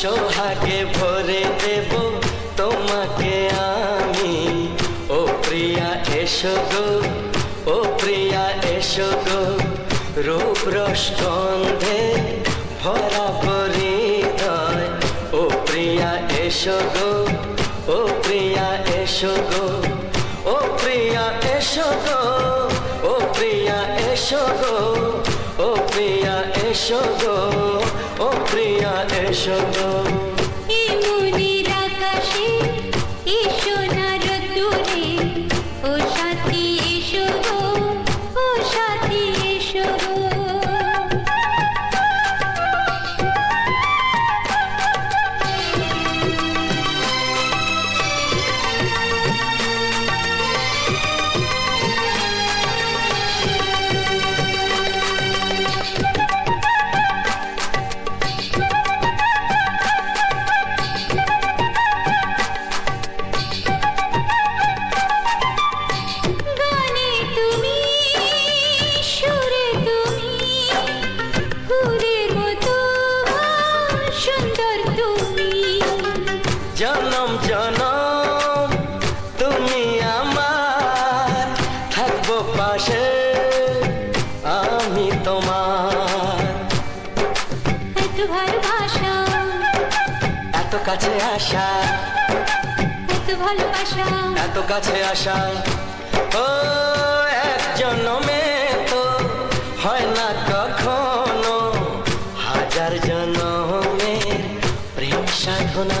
সোহাগে ভরে দেব তোমাকে আমি। ও প্রিয়া, এসো গো, ও প্রিয়া, এসো গো। রূপ রসগন্ধে ভরা পরিদয় ও প্রিয়া, এসো গো, ও প্রিয়া, এসো গো। ও প্রিয়া, এসো গো, ও প্রিয়া, এসো গো। ও প্রিয়া, এসো গো। প্রিয়া পাশে আমি তোমার। এত ভালোবাসা। এত কাছে আসা। এত ভালোবাসা। এত কাছে আসা। ও এক জন্মে তো হয় না কখনো। হাজার জন্মের প্রেম সাধনা।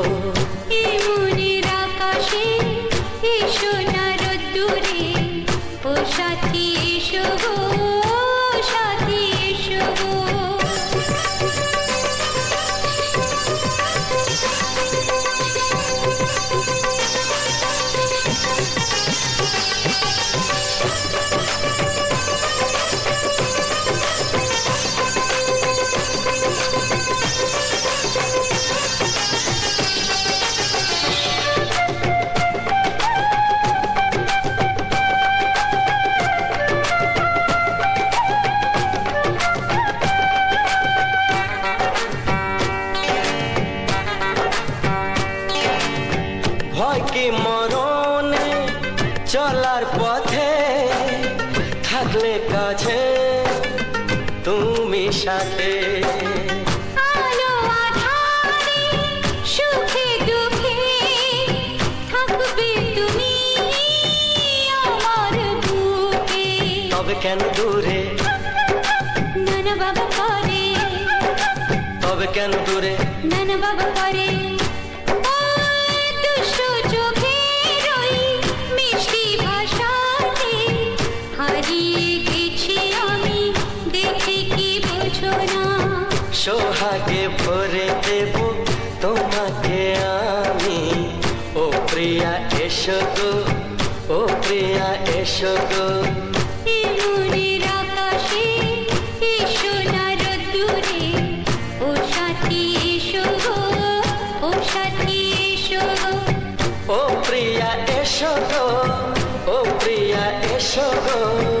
চলার পথে থাকলে কাছে তুমি সাথে। কেন দূরে? নানা বাবা করে। তবে কেন দূরে? নানা বাবা করে। সোহাগে ভরে দেব তোমাকে আমি। ও প্রিয়া এসো গো ও প্রিয়া এসো গো। ও প্রিয়া এসো গো ও প্রিয়া এসো গো।